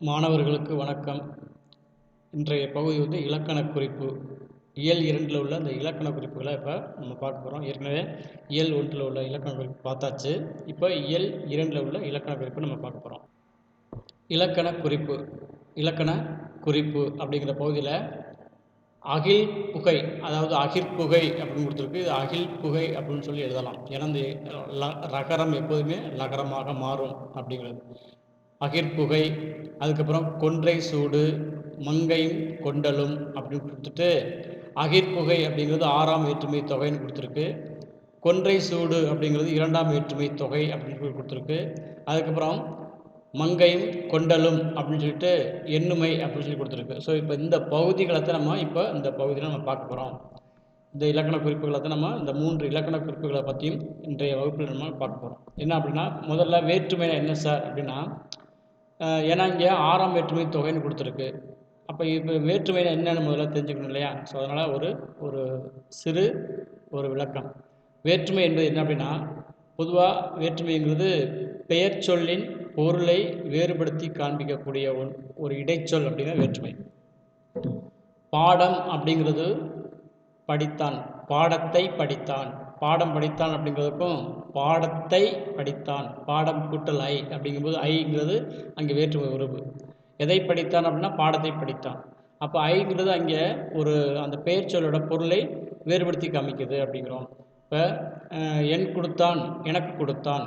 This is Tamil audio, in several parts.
மாணவர்களுக்கு வணக்கம். இன்றைய பகுதி வந்து இலக்கண குறிப்பு. இயல் இரண்டில் உள்ள அந்த இலக்கண குறிப்புகளை இப்போ நம்ம பார்க்க போகிறோம் ஏற்கனவே இயல் ஒன்றில் உள்ள இலக்கண குறிப்பு பார்த்தாச்சு. இப்போ இயல் இரண்டில் உள்ள இலக்கண குறிப்பு நம்ம பார்க்க போகிறோம் இலக்கண குறிப்பு. இலக்கண குறிப்பு அப்படிங்கிற பகுதியில் அகில் புகை அதாவது அகிர்புகை அப்படின்னு கொடுத்துருக்கு. இது அகில் புகை அப்படின்னு சொல்லி எழுதலாம். ஏன்னா இந்த ல- ரகரம் எப்போதுமே லகரமாக மாறும் அப்படிங்கிறது. அகிர்புகை அதுக்கப்புறம் கொன்றை சூடு மங்கையும் கொண்டலும் அப்படின்னு கொடுத்துட்டு அகிர்புகை அப்படிங்கிறது ஆறாம் வேற்றுமை தொகைன்னு கொடுத்துருக்கு. கொன்றை சூடு அப்படிங்கிறது இரண்டாம் வேற்றுமை தொகை அப்படின்னு சொல்லி கொடுத்துருக்கு. அதுக்கப்புறம் மங்கையும் கொண்டலும் அப்படின்னு சொல்லிட்டு எண்ணுமை அப்படின்னு சொல்லி கொடுத்துருக்கு. ஸோ இப்போ இந்த பகுதிகளை தான் நம்ம இப்போ இந்த பகுதியில் நம்ம பார்க்க போகிறோம் இந்த இலக்கண குறிப்புகளை தான் நம்ம இந்த மூன்று இலக்கண குறிப்புகளை பற்றியும் இன்றைய வகுப்பில் நம்ம பார்க்க போகிறோம் என்ன அப்படின்னா முதல்ல வேற்றுமைனா என்ன சார் அப்படின்னா ஏன்னா இங்கே ஆறாம் வேற்றுமை தொகைன்னு கொடுத்துருக்கு. அப்போ இப்போ வேற்றுமைனா என்னென்னு முதல்ல தெரிஞ்சுக்கணும் இல்லையா? ஸோ அதனால் ஒரு ஒரு சிறு ஒரு விளக்கம். வேற்றுமை என்பது என்ன அப்படின்னா பொதுவாக வேற்றுமைங்கிறது பெயர் சொல்லின் பொருளை வேறுபடுத்தி காண்பிக்கக்கூடிய ஒன் ஒரு இடைச்சொல் அப்படிங்கிற வேற்றுமை. பாடம் அப்படிங்கிறது படித்தான் பாடத்தை படித்தான். பாடம் படித்தான் அப்படிங்கிறதுக்கும் பாடத்தை படித்தான். பாடம் கூட்டல் ஐ அப்படிங்கும்போது ஐங்கிறது அங்கே வேற்றுமை உறவு. எதை படித்தான் அப்படின்னா பாடத்தை படித்தான். அப்போ ஐங்கிறது அங்கே ஒரு அந்த பெயர் சொல்லோட பொருளை வேறுபடுத்தி காமிக்குது அப்படிங்கிறோம். இப்போ என் கொடுத்தான் எனக்கு கொடுத்தான்.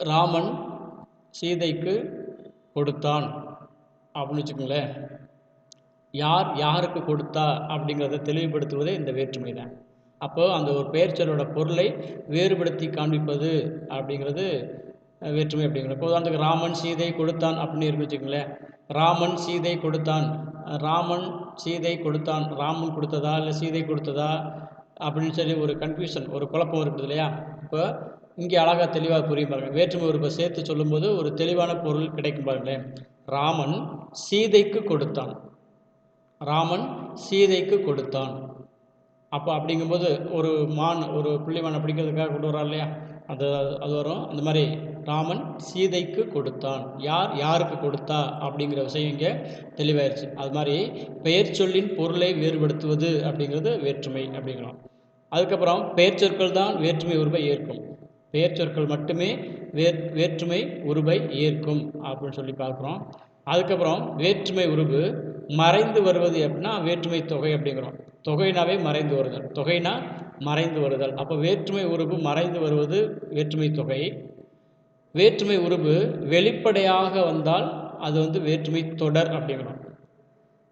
ராமன் சீதைக்கு கொடுத்தான். அப்படின்னு வச்சுக்கோங்களேன். யார் யாருக்கு கொடுத்தா அப்படிங்கிறத தெளிவுபடுத்துவதே இந்த வேற்றுமை தான் அப்போது அந்த ஒரு பெயர்ச்சொல்லோட பொருளை வேறுபடுத்தி காண்பிப்பது அப்படிங்கிறது வேற்றுமை அப்படிங்கிறது. இப்போ உதாரணத்துக்கு ராமன் சீதை கொடுத்தான் அப்படின்னு இருக்கு வச்சுக்கோங்களேன். ராமன் சீதை கொடுத்தான். ராமன் சீதை கொடுத்தான். ராமன் கொடுத்ததா இல்லை சீதை கொடுத்ததா அப்படின்னு சொல்லி ஒரு கன்ஃபியூஷன் ஒரு குழப்பம் இருக்குது இல்லையா? இப்போ இங்கே அழகாக தெளிவாக புரியும் பாருங்கள் வேற்றுமை உறுப்பை சேர்த்து சொல்லும்போது ஒரு தெளிவான பொருள் கிடைக்கும் பாருங்களேன். ராமன் சீதைக்கு கொடுத்தான். ராமன் சீதைக்கு கொடுத்தான். அப்போ அப்படிங்கும்போது ஒரு மான் ஒரு புள்ளிமானை பிடிக்கிறதுக்காக கொண்டு வரான் இல்லையா? அது அது வரும். அந்த மாதிரி ராமன் சீதைக்கு கொடுத்தான். யார்? யாருக்கு கொடுத்தா? அப்படிங்கிற விஷயம் இங்கே தெளிவாயிருச்சு. அது மாதிரி பெயர் சொல்லின் பொருளை வேறுபடுத்துவது அப்படிங்கிறது வேற்றுமை அப்படிங்கிறோம். அதுக்கப்புறம் பெயர் சொற்கள் தான் வேற்றுமை உருவை ஏற்கும். பெயர் சொற்கள் மட்டுமே வே வேற்றுமை உருவை ஏற்கும் அப்படின்னு சொல்லி பார்க்குறோம். அதுக்கப்புறம் வேற்றுமை உருவு மறைந்து வருவது அப்படின்னா வேற்றுமை தொகை அப்படிங்கிறோம். தொகைனாவே மறைந்து வருதல். தொகைனா மறைந்து வருதல். அப்போ வேற்றுமை உருவு மறைந்து வருவது வேற்றுமை தொகை. வேற்றுமை உருவு வெளிப்படையாக வந்தால் அது வந்து வேற்றுமை தொடர் அப்படிங்கிறோம்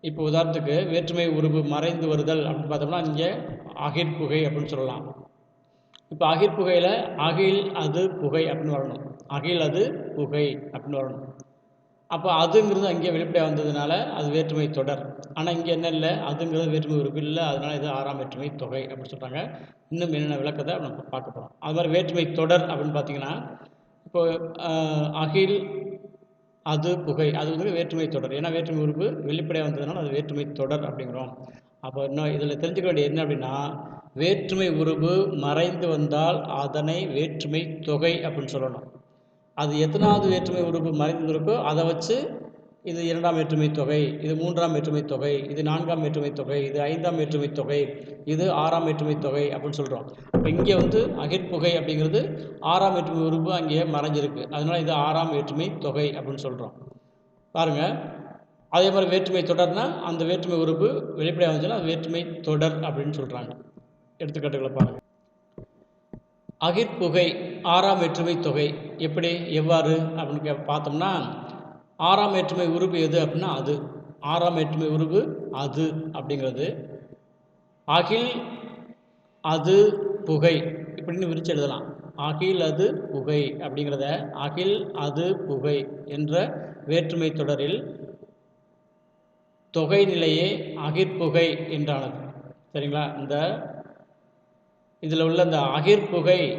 இப்போ உதாரணத்துக்கு வேற்றுமை உருவு மறைந்து வருதல் அப்படின்னு பார்த்தோம்னா இங்கே அகிர்புகை அப்படின்னு சொல்லலாம். இப்போ அகிர்புகையில் அகில் அது புகை அப்படின்னு வரணும். அகில் அது புகை அப்படின்னு வரணும். அப்போ அதுங்கிறது அங்கே வெளிப்படையாக வந்ததுனால அது வேற்றுமை தொடர். ஆனால் இங்கே என்ன இல்லை? அதுங்கிறது வேற்றுமை உறுப்பு இல்லை அதனால இது ஆறாம் வேற்றுமை தொகை அப்படின்னு சொல்கிறாங்க இன்னும் என்னென்ன விளக்கத்தை நம்ம பார்க்க போகிறோம் அது மாதிரி வேற்றுமை தொடர் அப்படின்னு பார்த்தீங்கன்னா இப்போ அகில் அது புகை அது வந்து வேற்றுமை தொடர். ஏன்னா வேற்றுமை உறுப்பு வெளிப்படையாக வந்ததுனால அது வேற்றுமை தொடர் அப்படிங்கிறோம். அப்போ இன்னும் இதில் தெரிஞ்சுக்க வேண்டியது என்ன அப்படின்னா வேற்றுமை உருவு மறைந்து வந்தால் அதனை வேற்றுமை தொகை அப்படின்னு சொல்லணும். அது எத்தனாவது வேற்றுமை உறுப்பு மறைந்திருக்கோ அதை வச்சு இது இரண்டாம் வேற்றுமை தொகை இது மூன்றாம் வேற்றுமை தொகை இது நான்காம் வேற்றுமை தொகை இது ஐந்தாம் வேற்றுமை தொகை இது ஆறாம் வேற்றுமை தொகை அப்படின்னு சொல்கிறோம் இப்போ இங்கே வந்து அகிற்புகை அப்படிங்கிறது ஆறாம் வேற்றுமை உறுப்பு அங்கே மறைஞ்சிருக்கு. அதனால் இது ஆறாம் வேற்றுமை தொகை அப்படின்னு சொல்கிறோம் பாருங்கள் அதே மாதிரி வேற்றுமை தொடர்னால் அந்த வேற்றுமை உறுப்பு வெளிப்படையாக வந்துச்சுன்னா அது வேற்றுமை தொடர் அப்படின்னு சொல்கிறாங்க எடுத்துக்காட்டுகளை பாருங்கள் அகிற்புகை ஆறாம் வேற்றுமை தொகை. எப்படி எவ்வாறு அப்படின்னு கே பார்த்தோம்னா ஆறாம் வேற்றுமை உருவு எது அப்படின்னா அது. ஆறாம் வேற்றுமை உருவு அது அப்படிங்கிறது. அகில் அது புகை. இப்படின்னு விரிச்சு எழுதலாம். அகில் அது புகை அப்படிங்கிறத அகில் அது புகை என்ற வேற்றுமை தொடரில் தொகை நிலையே அகிர்புகை என்றானது. சரிங்களா? இந்த இதில் உள்ள இந்த அகிர் புகை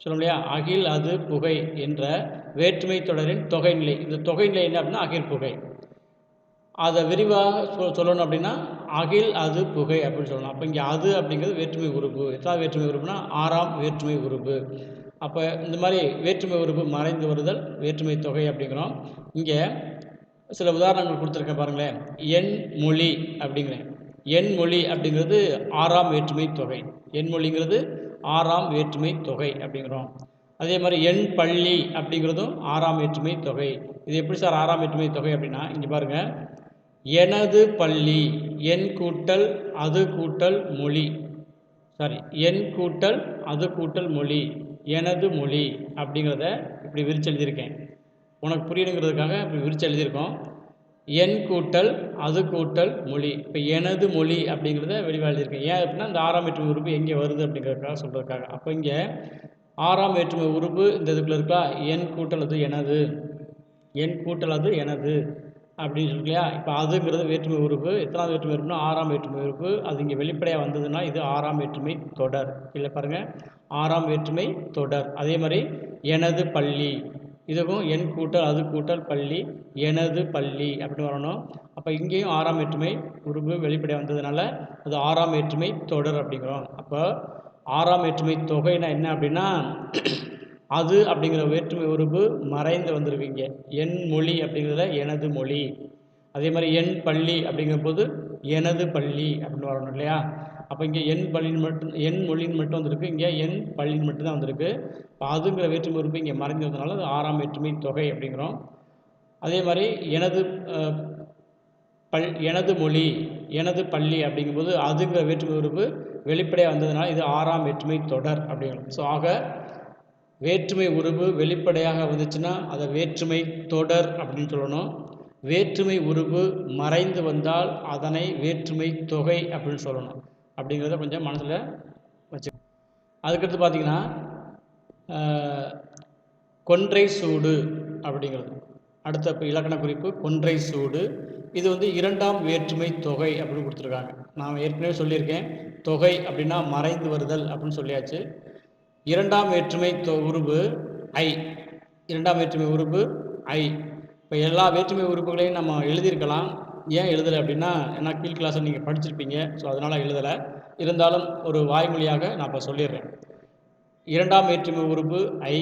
சொல்ல இல்லையா அகில் அது புகை என்ற வேற்றுமை தொடரின் தொகைநிலை இந்த தொகைநிலை என்ன அப்படின்னா அகில் புகை. அதை விரிவாக சொ சொல்லணும் அப்படின்னா அகில் அது புகை அப்படின்னு சொல்லணும். அப்போ இங்கே அது அப்படிங்கிறது வேற்றுமை உறுப்பு. எத்தனாவது வேற்றுமை உறுப்புனா ஆறாம் வேற்றுமை உறுப்பு. அப்போ இந்த மாதிரி வேற்றுமை உறுப்பு மறைந்து வருதல் வேற்றுமை தொகை அப்படிங்கிறோம். இங்கே சில உதாரணங்கள் கொடுத்துருக்கேன் பாருங்களேன். எண் மொழி அப்படிங்கிறேன். எண் மொழி அப்படிங்கிறது ஆறாம் வேற்றுமை தொகை. எண் மொழிங்கிறது ஆறாம் வேற்றுமை தொகை அப்படிங்கிறோம். அதே மாதிரி எண் பள்ளி அப்படிங்கிறதும் ஆறாம் வேற்றுமை தொகை. இது எப்படி சார் ஆறாம் வேற்றுமை தொகை அப்படின்னா இங்கே பாருங்கள் எனது பள்ளி என் கூட்டல் அது கூட்டல் மொழி. சாரி என் கூட்டல் அது கூட்டல் மொழி எனது மொழி அப்படிங்கிறத இப்படி விரிச்சு எழுதியிருக்கேன். உனக்கு புரியணுங்கிறதுக்காக இப்படி விரிச்சு எழுதியிருக்கோம். என் கூட்டல் அது கூட்டல் மொழி. இப்போ எனது மொழி அப்படிங்கிறத வெளிவாக எழுதியிருக்கேன் ஏன் அப்படின்னா இந்த ஆறாம் வேற்றுமை உறுப்பு எங்கே வருது அப்படிங்கிறதுக்காக சொல்கிறதுக்காக அப்போ இங்கே ஆறாம் வேற்றுமை உறுப்பு இந்த இதுக்குள்ள இருக்கா? என் கூட்டல் அது எனது. என் கூட்டல் அது எனது அப்படின்னு சொல்லி இல்லையா? இப்போ அதுங்கிறது வேற்றுமை உறுப்பு. எத்தனாவது வேற்றுமை உறுப்புனா ஆறாம் வேற்றுமை உறுப்பு. அது இங்கே வெளிப்படையாக வந்ததுன்னா இது ஆறாம் வேற்றுமை தொடர். இல்லை பாருங்கள் ஆறாம் வேற்றுமை தொடர். அதே மாதிரி எனது பள்ளி. இதுவும் என் கூட்டல் அது கூட்டல் பள்ளி எனது பள்ளி அப்படின்னு வரணும். அப்போ இங்கேயும் ஆறாம் வேற்றுமை உறுப்பு வெளிப்படையாக வந்ததுனால அது ஆறாம் வேற்றுமை தொடர் அப்படிங்கிறோம். அப்போ ஆறாம் வேற்றுமை தொகைனா என்ன அப்படின்னா அது அப்படிங்கிற வேற்றுமை உறுப்பு மறைந்து வந்திருக்கீங்க என் மொழி அப்படிங்கிறதுல எனது மொழி. அதே மாதிரி என் பள்ளி அப்படிங்கிற போது எனது பள்ளி அப்படின்னு வரணும் இல்லையா? அப்போ இங்கே என் பள்ளின்னு மட்டும் என் மொழின்னு மட்டும் வந்திருக்கு. இங்கே என் பள்ளின்னு மட்டும்தான் வந்திருக்கு. இப்போ அதுங்கிற வேற்றுமை உறுப்பு இங்கே மறைந்து வந்ததுனால அது ஆறாம் வேற்றுமை தொகை அப்படிங்கிறோம். அதே மாதிரி எனது பல் எனது மொழி எனது பள்ளி அப்படிங்கும்போது அதுங்கிற வேற்றுமை உறுப்பு வெளிப்படையாக வந்ததுனால இது ஆறாம் வேற்றுமை தொடர் அப்படிங்கிறோம். ஸோ ஆக வேற்றுமை உருவு வெளிப்படையாக வந்துச்சுன்னா அதை வேற்றுமை தொடர் அப்படின்னு சொல்லணும். வேற்றுமை உருவு மறைந்து வந்தால் அதனை வேற்றுமை தொகை அப்படின்னு சொல்லணும். அப்படிங்கிறத கொஞ்சம் மனசில் வச்சு அதுக்கடுத்து பார்த்தீங்கன்னா கொன்றை சூடு அப்படிங்கிறது. அடுத்த இப்போ இலக்கண குறிப்பு கொன்றை சூடு. இது வந்து இரண்டாம் வேற்றுமை தொகை அப்படின்னு கொடுத்துருக்காங்க. நான் ஏற்கனவே சொல்லியிருக்கேன். தொகை அப்படின்னா மறைந்து வருதல் அப்படின்னு சொல்லியாச்சு. இரண்டாம் வேற்றுமை தொ உருவு ஐ. இரண்டாம் வேற்றுமை உருவு ஐ. இப்போ எல்லா வேற்றுமை உறுப்புகளையும் நம்ம எழுதியிருக்கலாம். ஏன் எழுதலை அப்படின்னா ஏன்னா கீழ் கிளாஸில் நீங்கள் படிச்சிருப்பீங்க. ஸோ அதனால் எழுதலை. இருந்தாலும் ஒரு வாய்மொழியாக நான் இப்போ சொல்லிடுறேன். இரண்டாம் வேற்றுமை உறுப்பு ஐ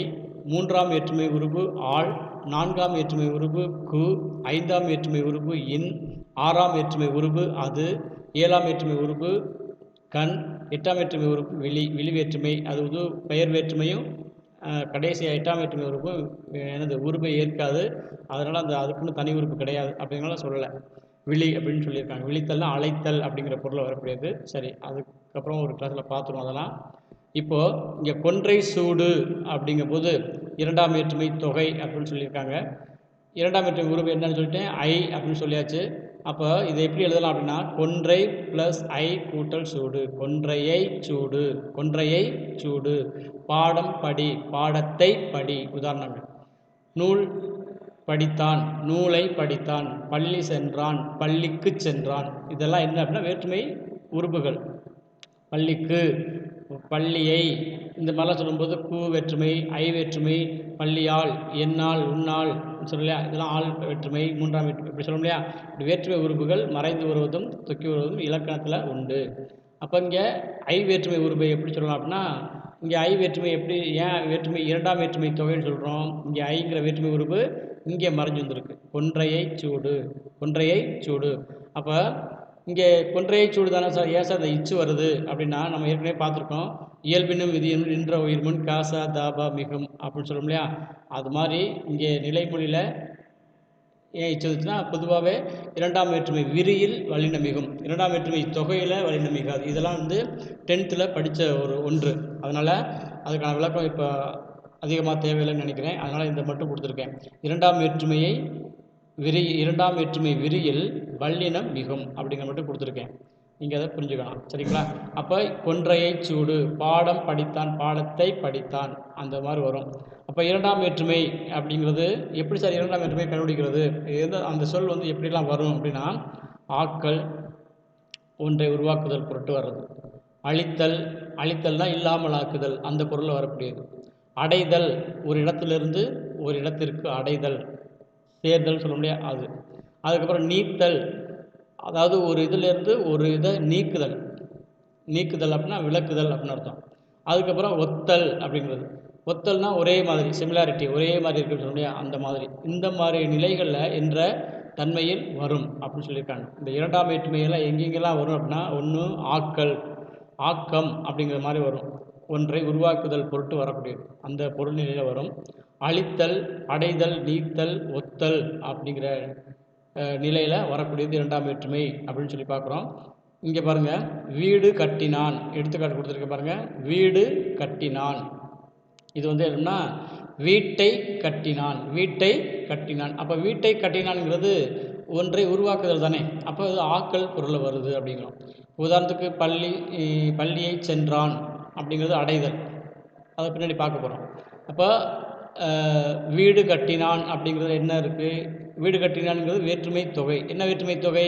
மூன்றாம் வேற்றுமை உறுப்பு ஆள் நான்காம் வேற்றுமை உறுப்பு கு ஐந்தாம் வேற்றுமை உறுப்பு இன் ஆறாம் வேற்றுமை உறுப்பு அது ஏழாம் வேற்றுமை உறுப்பு கண் எட்டாம் வேற்றுமை உறுப்பு வெளி வெளி வேற்றுமை அது பெயர் வேற்றுமையும் கடைசி எட்டாம் வேற்றுமை உறுப்பு எனது உறுப்பை ஏற்காது. அதனால் அந்த அதுக்குன்னு தனி உறுப்பு கிடையாது அப்படிங்கிறத சொல்லலை. விழி அப்படின்னு சொல்லியிருக்காங்க. விழித்தல்னா அழைத்தல் அப்படிங்கிற பொருளை வரக்கூடியது. சரி அதுக்கப்புறம் ஒரு கிளாஸில் பார்த்துருவோம் அதெல்லாம். இப்போது இங்கே கொன்றை சூடு அப்படிங்கும்போது இரண்டாம் வேற்றுமை தொகை அப்படின்னு சொல்லியிருக்காங்க. இரண்டாம் வேற்றுமை உருவு என்னன்னு சொல்லிட்டேன். ஐ அப்படின்னு சொல்லியாச்சு. அப்போ இதை எப்படி எழுதலாம் அப்படின்னா கொன்றை ப்ளஸ் ஐ கூட்டல் சூடு. கொன்றையை சூடு. கொன்றையை சூடு. பாடம் படி. பாடத்தை படி. உதாரணங்கள் நூல் படித்தான். நூலை படித்தான். பள்ளி சென்றான். பள்ளிக்கு சென்றான். இதெல்லாம் என்ன அப்படின்னா வேற்றுமை உறுப்புகள். பள்ளிக்கு பள்ளியை இந்த மாதிரிலாம் சொல்லும்போது கூ வேற்றுமை ஐ வேற்றுமை பள்ளியால் என்னால் உன்னால் சொல்லலையா இதெல்லாம் ஆள் வேற்றுமை மூன்றாம் வேற்றுமை இப்படி சொல்ல இல்லையா? இப்படி வேற்றுமை உறுப்புகள் மறைந்து வருவதும் தொக்கி வருவதும் இலக்கணத்தில் உண்டு. அப்போ இங்கே ஐ வேற்றுமை உறுப்பை எப்படி சொல்லலாம் அப்படின்னா இங்கே ஐ வேற்றுமை எப்படி ஏன் வேற்றுமை இரண்டாம் வேற்றுமை தொகைன்னு சொல்கிறோம் இங்கே ஐங்கிற வேற்றுமை உறுப்பு இங்கே மறைஞ்சு வந்திருக்கு. ஒன்றையை சூடு ஒன்றையை சூடு. அப்போ இங்கே கொன்றையை சூடு தானே சார்? ஏன் சார் இந்த இச்சு வருது? அப்படின்னா நம்ம ஏற்கனவே பார்த்துருக்கோம். இயல்பினும் விதியும் நின்ற உயிர்முன் காசா தாபா மிகும் அப்படின்னு சொல்லும் இல்லையா? அது மாதிரி இங்கே நிலைமொழியில் ஏன் இச்சு வந்துச்சுன்னா பொதுவாகவே இரண்டாம் வேற்றுமை விரியில் வல்லின மிகும். இரண்டாம் வேற்றுமை தொகையில் வல்லின மிகாது. இதெல்லாம் வந்து டென்த்தில் படித்த ஒரு ஒன்று. அதனால் அதுக்கான விளக்கம் இப்போ அதிகமாக தேவையில்லைன்னு நினைக்கிறேன். அதனால் இந்த மட்டும் கொடுத்துருக்கேன். இரண்டாம் வேற்றுமையை விரி இரண்டாம் வேற்றுமை விரியில் வல்லினம் மிகும் அப்படிங்கிற மட்டும் கொடுத்துருக்கேன். நீங்கள் அதை புரிஞ்சுக்கலாம். சரிங்களா? அப்போ கொன்றையை சூடு. பாடம் படித்தான் பாடத்தை படித்தான். அந்த மாதிரி வரும். அப்போ இரண்டாம் வேற்றுமை அப்படிங்கிறது எப்படி சார் இரண்டாம் வேற்றுமை கண்டுபிடிக்கிறது? எந்த அந்த சொல் வந்து எப்படிலாம் வரும் அப்படின்னா ஆக்கள் ஒன்றை உருவாக்குதல் பொருட்டு வர்றது. அழித்தல் அழித்தல்னா இல்லாமல் ஆக்குதல். அந்த பொருளில் வரக்கூடியது. அடைதல் ஒரு இடத்திலிருந்து ஒரு இடத்திற்கு அடைதல். சேர்தல் சொல்ல முடியாது. அது அதுக்கப்புறம் நீத்தல். அதாவது ஒரு இதுலேருந்து ஒரு இதை நீக்குதல். நீக்குதல் அப்படின்னா விளக்குதல் அப்படின்னு அர்த்தம். அதுக்கப்புறம் ஒத்தல் அப்படிங்கிறது. ஒத்தல்னால் ஒரே மாதிரி சிமிலாரிட்டி ஒரே மாதிரி இருக்குன்னு சொல்ல முடியாது. அந்த மாதிரி. இந்த மாதிரி நிலைகளில் என்ற தன்மையில் வரும் அப்படின்னு சொல்லியிருக்காங்க. இந்த இரண்டாம் வேற்றுமையெல்லாம் எங்கெங்கெல்லாம் வரும் அப்படின்னா ஒன்று ஆக்கல் ஆக்கம் அப்படிங்கிற மாதிரி வரும். ஒன்றை உருவாக்குதல் பொருட்டு வரக்கூடியது. அந்த பொருள் நிலையில் வரும். அழித்தல் அடைதல் நீத்தல் ஒத்தல் அப்படிங்கிற நிலையில் வரக்கூடியது இரண்டாம் வேற்றுமை அப்படின்னு சொல்லி பார்க்குறோம். இங்கே பாருங்கள் வீடு கட்டினான். எடுத்துக்காட்டு கொடுத்துருக்க பாருங்கள் வீடு கட்டினான். இது வந்து என்னன்னா வீட்டை கட்டினான். வீட்டை கட்டினான். அப்போ வீட்டை கட்டினான்ங்கிறது ஒன்றை உருவாக்குதல் தானே. அப்போ அது ஆக்கல் பொருளில் வருது அப்படிங்கிறோம். உதாரணத்துக்கு பள்ளி பள்ளியை சென்றான் அப்படிங்கிறது அடைதல். அதை பின்னாடி பார்க்க போகிறோம் அப்போ வீடு கட்டினான் அப்படிங்கிறது என்ன இருக்குது வீடு கட்டினான்ங்கிறது வேற்றுமை தொகை. என்ன வேற்றுமை தொகை?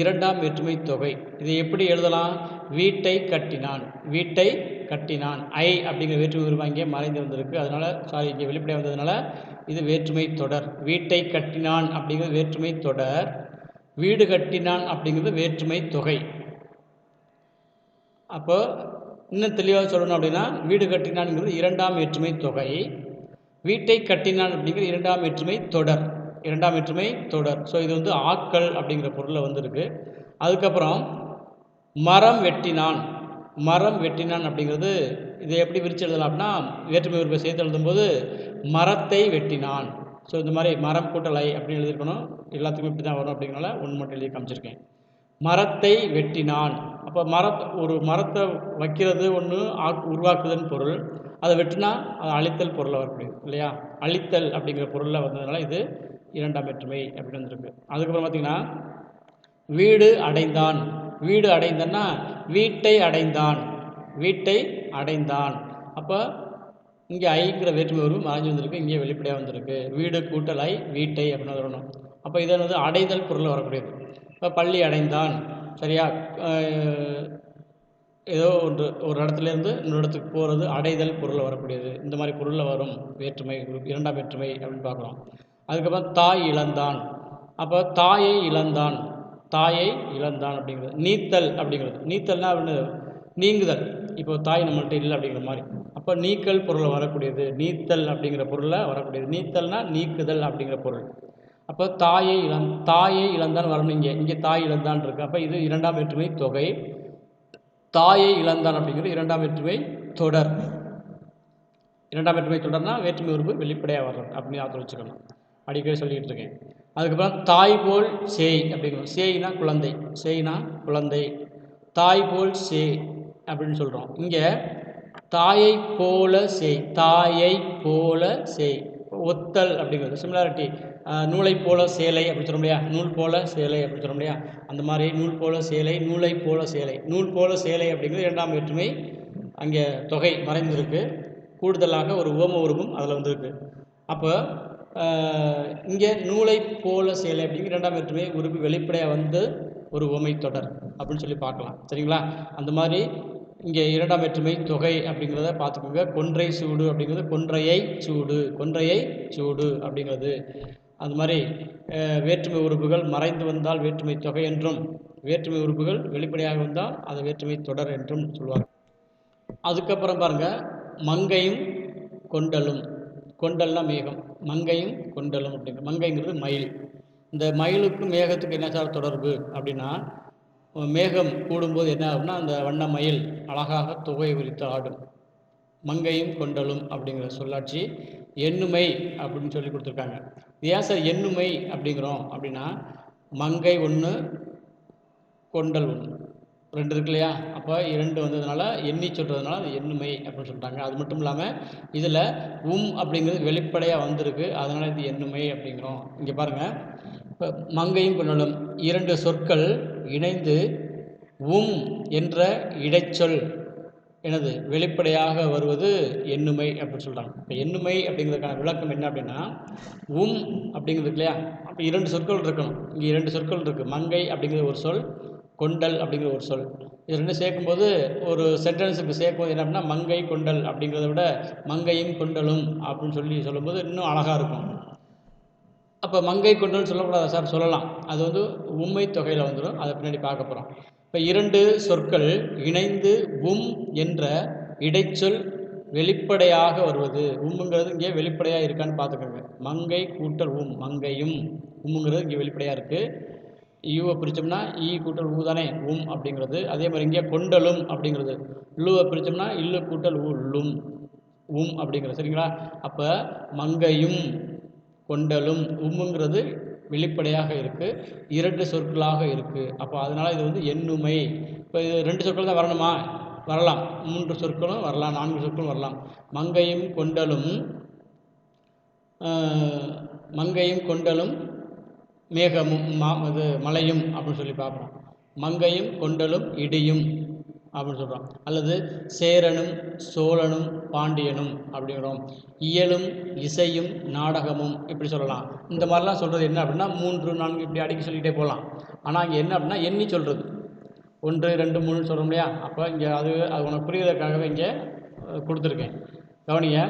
இரண்டாம் வேற்றுமை தொகை. இதை எப்படி எழுதலாம்? வீட்டை கட்டினான். வீட்டை கட்டினான். ஐ அப்படிங்கிற வேற்றுமை உருவம் இங்கே மறைந்து வந்திருக்கு. அதனால் சாரி இங்கே வெளிப்படையாக வந்ததுனால இது வேற்றுமை தொடர். வீட்டை கட்டினான் அப்படிங்கிறது வேற்றுமை தொடர். வீடு கட்டினான் அப்படிங்கிறது வேற்றுமை தொகை. அப்போ இன்னும் தெளிவாக சொல்லணும் அப்படின்னா வீடு கட்டினான்ங்கிறது இரண்டாம் வேற்றுமை தொகை. வீட்டை கட்டினான் அப்படிங்கிறது இரண்டாம் வேற்றுமை தொடர். இரண்டாம் வேற்றுமை தொடர். ஸோ இது வந்து ஆக்கள் அப்படிங்கிற பொருளில் வந்திருக்கு. அதுக்கப்புறம் மரம் வெட்டினான். மரம் வெட்டினான் அப்படிங்கிறது இதை எப்படி விரிச்சு எழுதலாம் அப்படின்னா வேற்றுமை உறுப்பை சேர்த்து எழுதும்போது மரத்தை வெட்டினான். ஸோ இந்த மாதிரி மரம் கூட்டலை அப்படின்னு எழுதியிருக்கணும். எல்லாத்துக்குமே இப்படி தான் வரும் அப்படிங்கிறனால ஒன்று மட்டும் எழுதி காமிச்சிருக்கேன். மரத்தை வெட்டினான். அப்போ மர ஒரு மரத்தை வைக்கிறது ஒன்று உருவாக்குதல் பொருள். அதை வெட்டினா அது அழித்தல் பொருளை வரக்கூடியது இல்லையா? அழித்தல் அப்படிங்கிற பொருளில் வந்ததுனால இது இரண்டாம் வேற்றுமை அப்படின்னு வந்திருக்கு. அதுக்கப்புறம் பார்த்திங்கன்னா வீடு அடைந்தான். வீடு அடைந்தன்னா வீட்டை அடைந்தான். வீட்டை அடைந்தான். அப்போ இங்கே ஐங்கிற வேற்றுமை உருவம் மறைஞ்சு வந்திருக்கு இங்கே வெளிப்படையாக வந்திருக்கு. வீடு கூட்டல் ஐ வீட்டை அப்படின்னு வரணும். அப்போ இதை வந்து அடைதல் பொருளில் வரக்கூடியது. இப்போ பள்ளி அடைந்தான். சரியா? ஏதோ ஒன்று ஒரு இடத்துலேருந்து இன்னொரு இடத்துக்கு போகிறது அடைதல் பொருளில் வரக்கூடியது. இந்த மாதிரி பொருளில் வரும் வேற்றுமை இரண்டாம் வேற்றுமை அப்படின்னு பார்க்குறோம். அதுக்கப்புறம் தாய் இழந்தான். அப்போ தாயை இழந்தான். தாயை இழந்தான் அப்படிங்கிறது. நீத்தல் அப்படிங்கிறது. நீத்தல்னா அப்படின்னு நீங்குதல். இப்போ தாய் நம்மள்கிட்ட இல்லை அப்படிங்கிற மாதிரி. அப்போ நீக்கல் பொருளை வரக்கூடியது. நீத்தல் அப்படிங்கிற பொருளில் வரக்கூடியது. நீத்தல்னா நீக்குதல் அப்படிங்கிற பொருள். அப்போ தாயை இழந் தாயை இழந்தான் வரணும் இங்கே. இங்கே தாய் இழந்தான் இருக்கு. அப்போ இது இரண்டாம் வேற்றுமை தொகை. தாயை இழந்தான் அப்படிங்கிறது இரண்டாம் வேற்றுமை தொடர். இரண்டாம் வேற்றுமை தொடர்னா வேற்றுமை உறுப்பு வெளிப்படையாக வர்றது அப்படின்னு ஆற்ற வச்சுக்கணும். அடிக்கடி சொல்லிக்கிட்டிருக்கேன். அதுக்கப்புறம் தாய் போல் சேய் அப்படிங்கிறோம் சேய்னா குழந்தை. சேய்னா குழந்தை. தாய் போல் சே அப்படின்னு சொல்கிறோம் இங்கே தாயை போல சேய் தாயை போல சேய் ஒத்தல் அப்படிங்கிறது. சிமிலாரிட்டி நூலை போல சேலை அப்படின்னு சொல்ல முடியா நூல் போல சேலை அப்படின்னு சொல்ல முடியா அந்த மாதிரி நூல் போல சேலை நூலை போல சேலை. நூல் போல சேலை அப்படிங்கிறது இரண்டாம் வேற்றுமை. அங்கே தொகை மறைந்திருக்கு. கூடுதலாக ஒரு ஓம உருவம் அதில் வந்திருக்கு. அப்போ இங்கே நூலை போல செயலை அப்படிங்கிற இரண்டாம் வேற்றுமை உறுப்பு வெளிப்படையாக வந்து ஒரு உமை தொடர் அப்படின்னு சொல்லி பார்க்கலாம். சரிங்களா? அந்த மாதிரி இங்கே இரண்டாம் வேற்றுமை தொகை அப்படிங்கிறத பார்த்துக்கோங்க. கொன்றை சூடு அப்படிங்கிறது கொன்றையை சூடு கொன்றையை சூடு அப்படிங்கிறது. அந்த மாதிரி வேற்றுமை உறுப்புகள் மறைந்து வந்தால் வேற்றுமை தொகை என்றும் வேற்றுமை உறுப்புகள் வெளிப்படையாக வந்தால் அது வேற்றுமை தொடர் என்றும் சொல்வார் அதுக்கப்புறம் பாருங்கள் மங்கையும் கொண்டலும். கொண்டல்னா மேகம் மங்கையும் கொண்டலும் அப்படிங்கிற மங்கைங்கிறது மயில். இந்த மயிலுக்கும் மேகத்துக்கு என்ன சார் தொடர்பு அப்படின்னா மேகம் கூடும்போது என்ன ஆகும்னா அந்த வண்ண மயில் அழகாக தொகை விரித்து ஆடும். மங்கையும் கொண்டலும் அப்படிங்கிற சொல்லாட்சி எண்ணுமை அப்படின்னு சொல்லி கொடுத்துருக்காங்க. ஏன் சார் எண்ணுமை அப்படிங்கிறோம் அப்படின்னா மங்கை ஒன்று கொண்டல் ஒன்று ரெண்டு இருக்கு இல்லையா? அப்போ இரண்டு வந்ததுனால எண்ணி சொல்கிறதுனால அது எண்ணுமை அப்படின்னு சொல்கிறாங்க அது மட்டும் இல்லாமல் இதில் உம் அப்படிங்கிறது வெளிப்படையாக வந்திருக்கு. அதனால் இது எண்ணுமை அப்படிங்கிறோம். இங்கே பாருங்கள் இப்போ மங்கையும் கொண்டலும் இரண்டு சொற்கள் இணைந்து உம் என்ற இடைச்சொல் எனது வெளிப்படையாக வருவது எண்ணுமை அப்படின்னு சொல்கிறாங்க இப்போ எண்ணுமை அப்படிங்கிறதுக்கான விளக்கம் என்ன அப்படின்னா உம் அப்படிங்கிறது இல்லையா? அப்போ இரண்டு சொற்கள் இருக்கணும். இங்கே இரண்டு சொற்கள் இருக்குது மங்கை அப்படிங்கிற ஒரு சொல் கொண்டல் அப்படிங்கிற ஒரு சொல். இது ரெண்டும் சேர்க்கும்போது ஒரு சென்டென்ஸுக்கு சேர்க்கும்போது என்ன அப்படின்னா மங்கை கொண்டல் அப்படிங்கிறத விட மங்கையும் கொண்டலும் அப்படின்னு சொல்லி சொல்லும்போது இன்னும் அழகாக இருக்கும். அப்போ மங்கை கொண்டல் சொல்லக்கூடாது சார் சொல்லலாம். அது வந்து உண்மை தொகையில் வந்துடும் அதை பின்னாடி பார்க்க போகிறோம் இப்போ இரண்டு சொற்கள் இணைந்து உம் என்ற இடைச்சொல் வெளிப்படையாக வருவது. உம்முங்கிறது இங்கே வெளிப்படையாக இருக்கான்னு பார்த்துக்கோங்க. மங்கை கூட்டல் உம் மங்கையும் உம்முங்கிறது இங்கே வெளிப்படையாக இருக்குது ஈவை பிரித்தோம்னா ஈ கூட்டல் ஊ தானே உம் அப்படிங்கிறது. அதே மாதிரி இங்கே கொண்டலும் அப்படிங்கிறது. லுவை பிரித்தோம்னா இல்லு கூட்டல் ஊ லும் உம் அப்படிங்கிறது. சரிங்களா? அப்போ மங்கையும் கொண்டலும் உம்முங்கிறது வெளிப்படையாக இருக்குது இரண்டு சொற்களாக இருக்குது அப்போ அதனால் இது வந்து எண்ணுமை. இப்போ இது ரெண்டு சொற்கள் தான் வரணுமா? வரலாம். மூன்று சொற்களும் வரலாம். நான்கு சொற்களும் வரலாம். மங்கையும் கொண்டலும் மங்கையும் கொண்டலும் மேகமும் மா இது மலையும் அப்படின்னு சொல்லி பார்ப்போம். மங்கையும் கொண்டலும் இடியும் அப்படின்னு சொல்கிறோம் அல்லது சேரனும் சோழனும் பாண்டியனும் அப்படிங்கிறோம். இயலும் இசையும் நாடகமும் இப்படி சொல்லலாம். இந்த மாதிரிலாம் சொல்கிறது என்ன அப்படின்னா மூன்று நான்கு இப்படி அடிக்க சொல்லிகிட்டே போகலாம். ஆனால் இங்கே என்ன அப்படின்னா எண்ணி சொல்கிறது ஒன்று ரெண்டு மூணு சொல்கிறோம் இல்லையா? அப்போ இங்கே அது அது உனக்கு புரியுறதுக்காகவே இங்கே கொடுத்துருக்கேன். கவனிங்க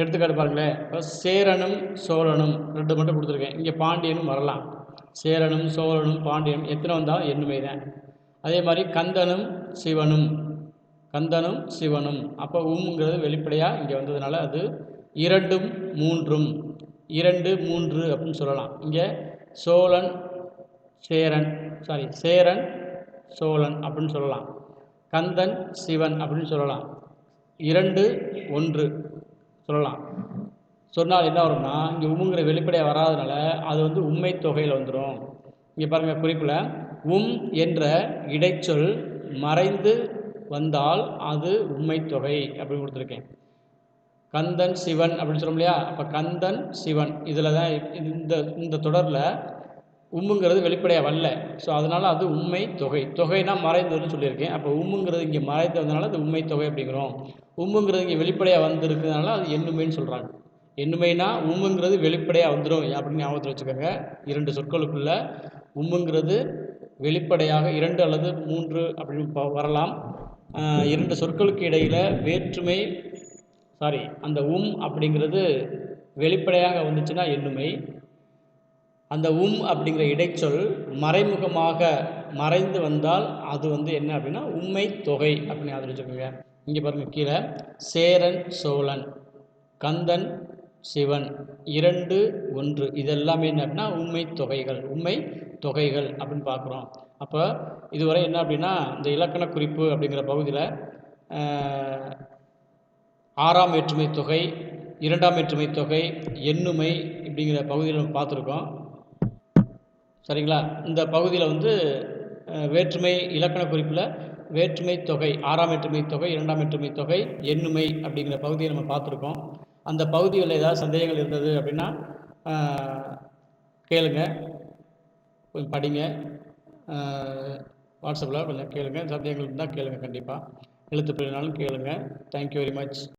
எடுத்துக்காட்டு பாருங்களேன். இப்போ சேரனும் சோழனும் ரெண்டு மட்டும் கொடுத்துருக்கேன். இங்கே பாண்டியனும் வரலாம். சேரனும் சோழனும் பாண்டியனும் எத்தனை வந்தாலும் எண்ணுமே தான் அதே மாதிரி கந்தனும் சிவனும். கந்தனும் சிவனும். அப்போ உம்ங்கிறது வெளிப்படையாக இங்கே வந்ததுனால அது இரண்டும் மூன்றும். இரண்டு மூன்று அப்படின்னு சொல்லலாம். இங்கே சோழன் சேரன் சாரி சேரன் சோழன் அப்படின்னு சொல்லலாம். கந்தன் சிவன் அப்படின்னு சொல்லலாம். இரண்டு ஒன்று சொல்லலாம். சொன்னால் என்ன வரும்னா இங்கே உம்முங்கிற வெளிப்படையாக வராதனால அது வந்து உண்மை தொகையில் வந்துடும் இங்கே பாருங்கள் குறிப்பில் உம் என்ற இடைச்சொல் மறைந்து வந்தால் அது உண்மை தொகை அப்படின்னு கொடுத்துருக்கேன். கந்தன் சிவன் அப்படின்னு சொல்ல இல்லையா? அப்போ கந்தன் சிவன். இதில் தான் இந்த இந்த தொடரில் உம்முங்கிறது வெளிப்படையாக வரல. ஸோ அதனால் அது உண்மை தொகை. தொகைனா மறைந்ததுன்னு சொல்லியிருக்கேன். அப்போ உம்முங்கிறது இங்கே மறைந்து வந்தனால அது உண்மை தொகை அப்படிங்கிறோம். உம்முங்கிறது இங்கே வெளிப்படையாக வந்திருக்கிறதுனால அது எண்ணுமேன்னு சொல்கிறாங்க எண்ணுமைனா உம்முங்கிறது வெளிப்படையாக வந்துடும் அப்படின்னு ஞாபகத்தில் வச்சுக்கோங்க. இரண்டு சொற்களுக்குள்ள உம்முங்கிறது வெளிப்படையாக இரண்டு அல்லது மூன்று அப்படின்னு வரலாம். இரண்டு சொற்களுக்கு இடையில் வேற்றுமை சாரி அந்த உம் அப்படிங்கிறது வெளிப்படையாக வந்துச்சுன்னா எண்ணுமை அந்த உம் அப்படிங்கிற இடைச்சொல் மறைமுகமாக மறைந்து வந்தால் அது வந்து என்ன அப்படின்னா உண்மை தொகை அப்படின்னு அதில் வச்சுக்கோங்க. இங்கே பாருங்கள் கீழே. சேரன் சோழன் கந்தன் சிவன். இரண்டு ஒன்று. இதெல்லாமே என்ன அப்படின்னா உண்மை தொகைகள் உண்மை தொகைகள் அப்படின்னு பார்க்குறோம். அப்போ இதுவரை என்ன அப்படின்னா இந்த இலக்கண குறிப்பு அப்படிங்கிற பகுதியில் ஆறாம் வேற்றுமை தொகை இரண்டாம் வேற்றுமை தொகை எண்ணுமை இப்படிங்கிற பகுதியில் நம்ம பார்த்துருக்கோம். சரிங்களா? இந்த பகுதியில் வந்து வேற்றுமை இலக்கண குறிப்பில் வேற்றுமை தொகை ஆறாம் வேற்றுமை தொகை இரண்டாம் வேற்றுமை தொகை எண்ணுமை அப்படிங்கிற பகுதியை நம்ம பார்த்துருக்கோம். அந்த பகுதிகளில் ஏதாவது சந்தேகங்கள் இருந்தது அப்படின்னா கேளுங்க. கொஞ்சம் படிங்க. வாட்ஸ்அப்பில் கொஞ்சம் கேளுங்க. சந்தேகங்கள் இருந்தால் கேளுங்க கண்டிப்பாக. எழுத்து பிள்ளைனாலும் கேளுங்க. Thank you very much